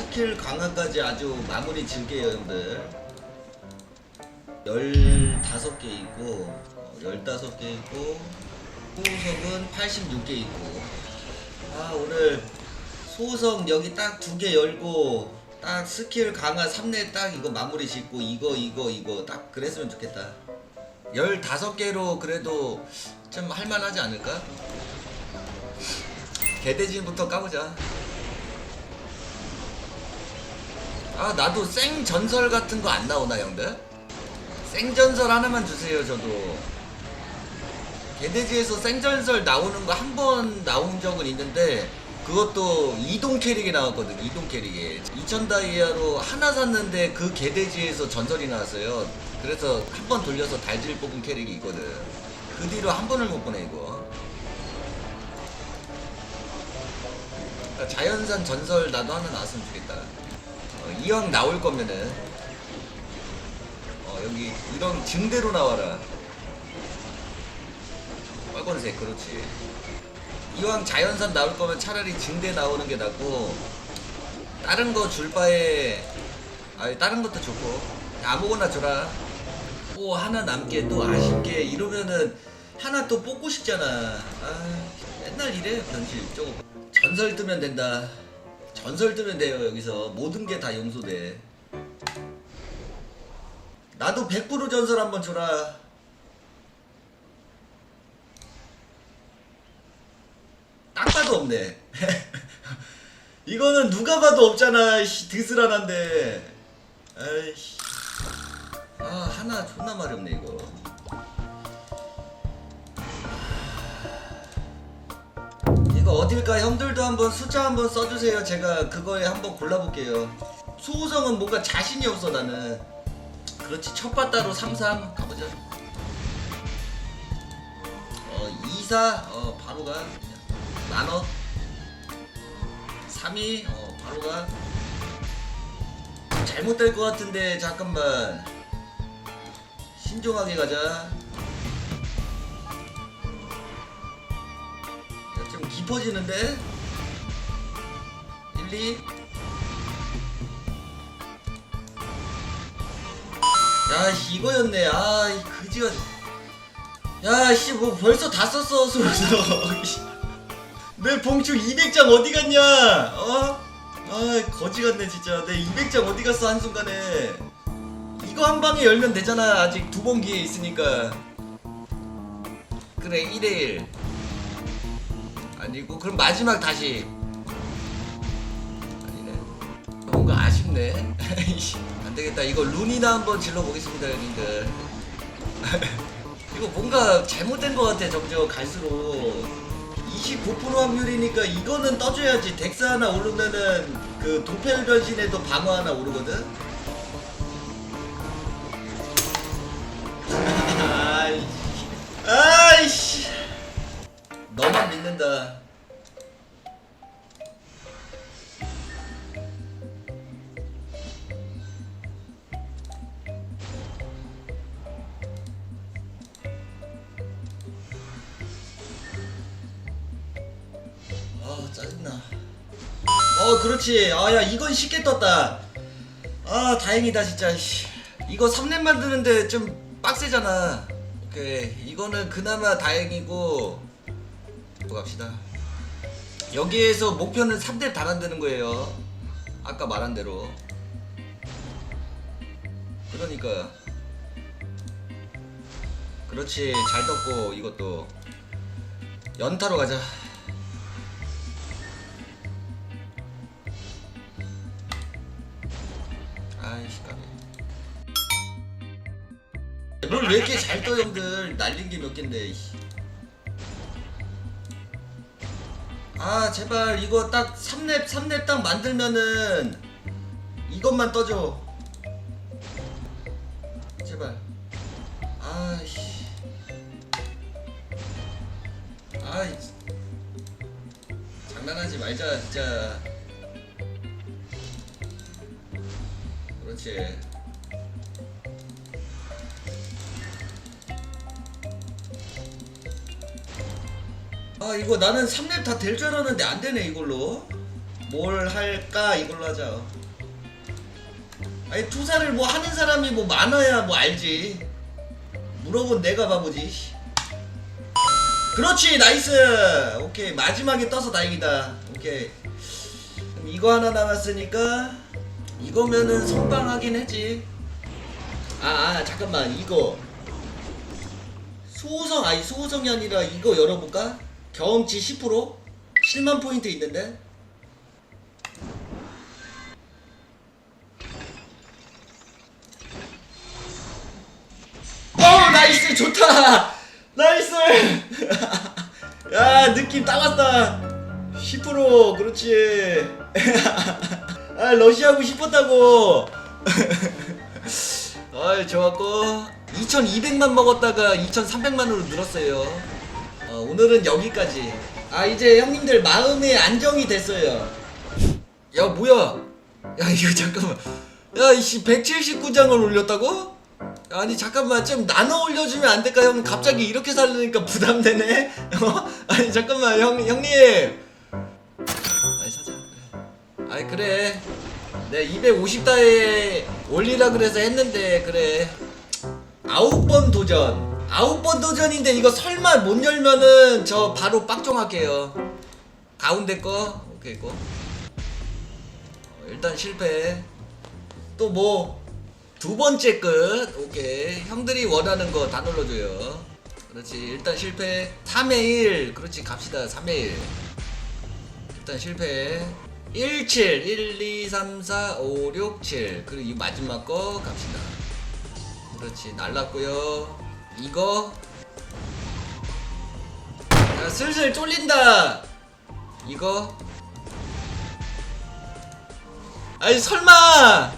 스킬 강화까지 아주 마무리 질게요 형들. 15개 있고 어, 15개 있고 소속은 86개 있고. 아 오늘 소속 여기 딱 두 개 열고 딱 스킬 강화 3렙 딱 이거 마무리 짓고 이거 이거 이거 딱 그랬으면 좋겠다. 15개로 그래도 좀 할만하지 않을까? 개대진부터 까보자 아 나도 생 전설 같은 거 안 나오나 형들? 생 전설 하나만 주세요 저도. 개돼지에서 생 전설 나오는 거 한 번 나온 적은 있는데 그것도 이동 캐릭이 나왔거든 이동 캐릭에. 2000 다이아로 하나 샀는데 그 개돼지에서 전설이 나왔어요. 그래서 한 번 돌려서 달질 뽑은 캐릭이 있거든. 그 뒤로 한 번을 못 보내 이거. 그러니까 자연산 전설 나도 하나 나왔으면 좋겠다 어, 이왕 나올 거면은 어, 여기 이런 증대로 나와라. 빨간색 그렇지. 이왕 자연산 나올 거면 차라리 증대 나오는 게 낫고 다른 거 줄 바에 아 다른 것도 좋고. 아무거나 줘라. 또 하나 남게 또 아쉽게 이러면은 하나 또 뽑고 싶잖아. 아 맨날 이래 변실. 저거 전설 뜨면 된다 전설 뜨면 돼요 여기서. 모든 게 다 용서돼. 나도 100% 전설 한번 줘라. 딱 봐도 없네. 이거는 누가 봐도 없잖아 씨 드스란한데. 아이씨. 아 하나 존나 마렵네 이거 어딜까 형들도 한번 숫자 한번 써주세요. 제가 그거에 한번 골라볼게요. 수호성은 뭔가 자신이 없어 나는. 그렇지 첫 바 따로 33 가보자. 어 24, 어 바로 가 만원 3위, 어 바로 가. 잘못될 것 같은데 잠깐만. 신중하게 가자 깊어지는데 1, 2 야, 씨, 이거였네. 아, 이 그지가. 야, 씨, 뭐 벌써 다 썼어, 수로서. 내 봉투 200장 어디 갔냐? 어? 아, 거지 같네, 진짜. 내 200장 어디 갔어, 한순간에. 이거 한 방에 열면 되잖아. 아직 두 번 기회 있으니까. 그래, 1대1. 아니고, 그럼 마지막 다시. 아니네. 뭔가 아쉽네. 안 되겠다. 이거 룬이나 한번 질러 보겠습니다, 형님들. 이거 뭔가 잘못된 것 같아, 점점 갈수록. 29% 확률이니까 이거는 떠줘야지. 덱스 하나 오르면은 그 도펠 변신에도 방어 하나 오르거든. 너만 믿는다. 아 짜증나. 어 그렇지. 아야 이건 쉽게 떴다. 아 다행이다 진짜. 씨. 이거 3렙 만드는데 좀 빡세잖아. 오케이. 이거는 그나마 다행이고 또 갑시다. 여기에서 목표는 3렙 다 만드는 거예요. 아까 말한 대로. 그러니까 그렇지. 잘 떴고 이것도. 연타로 가자. 아이씨 까비. 롤왜 이렇게 잘 떠 형들? 날린 게몇 갠데 아 제발 이거 딱 3렙 3렙 딱 만들면은 이것만 떠줘. 제발. 아이씨. 아이 장난하지 말자 진짜. 그렇지 아 이거 나는 3렙 다 될 줄 알았는데 안 되네 이걸로. 뭘 할까 이걸로 하자. 아니 투사를 뭐 하는 사람이 뭐 많아야 뭐 알지. 물어본 내가 바보지. 씨. 그렇지 나이스! 오케이 마지막에 떠서 다행이다. 오케이. 이거 하나 남았으니까 이거면은 선방하긴 했지. 아, 아 잠깐만 이거. 소호성 아니 소호성이 아니라 이거 열어볼까? 경험치 10% 7만 포인트 있는데? 어 나이스! 좋다! 나이스! 야 느낌 딱 왔다. 10% 그렇지. 아 러시아고 싶었다고. 아이 좋았고. 2200만 먹었다가 2300만으로 늘었어요 어, 오늘은 여기까지. 아 이제 형님들 마음의 안정이 됐어요. 야 뭐야? 야 이거 잠깐만. 야 이씨 179장을 올렸다고? 아니 잠깐만. 좀 나눠 올려주면 안 될까? 형 갑자기 이렇게 살려니까 부담되네? 어? 아니 잠깐만. 형 형님. 아니 사자. 그래. 아이 그래 내 250다에 올리라 그래서 했는데 그래. 아홉 번 도전 아홉 번 도전인데 이거 설마 못 열면은 저 바로 빡종할게요. 가운데 거? 오케이 거. 어, 일단 실패. 또 뭐? 두 번째 끝. 오케이. 형들이 원하는 거 다 눌러줘요. 그렇지. 일단 실패. 3회 1 그렇지. 갑시다. 3회 1 일단 실패. 1, 7, 1, 2, 3, 4, 5, 6, 7 그리고 이 마지막 거 갑시다. 그렇지. 날랐고요 이거. 야 슬슬 쫄린다. 이거. 아니 설마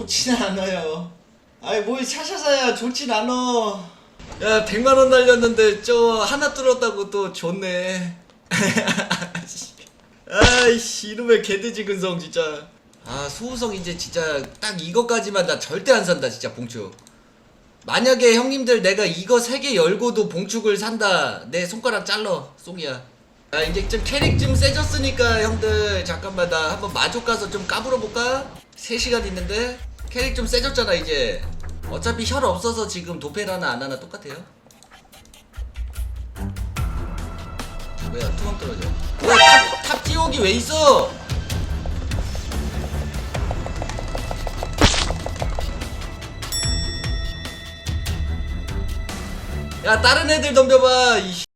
좋진 않아요. 아니 뭘 샤샤사야 좋진 않어 야 100만 원 날렸는데 저 하나 뚫었다고 또 좋네. 아이씨 이놈의 개돼지 근성 진짜. 아 소우성 이제 진짜 딱 이거까지만 나 절대 안 산다 진짜 봉축. 만약에 형님들 내가 이거 세 개 열고도 봉축을 산다 내 손가락 잘러 송이야. 아 이제 좀 캐릭 좀 세졌으니까 형들 잠깐만 나 한번 마족 가서 좀 까불어 볼까? 3시간 있는데 캐릭 좀 세졌잖아 이제. 어차피 혈 없어서 지금 도펠 하나 안 하나 똑같아요. 뭐야 투방 떨어져. 뭐야 탑, 탑 띄우기 왜 있어? 야 다른 애들 덤벼봐 이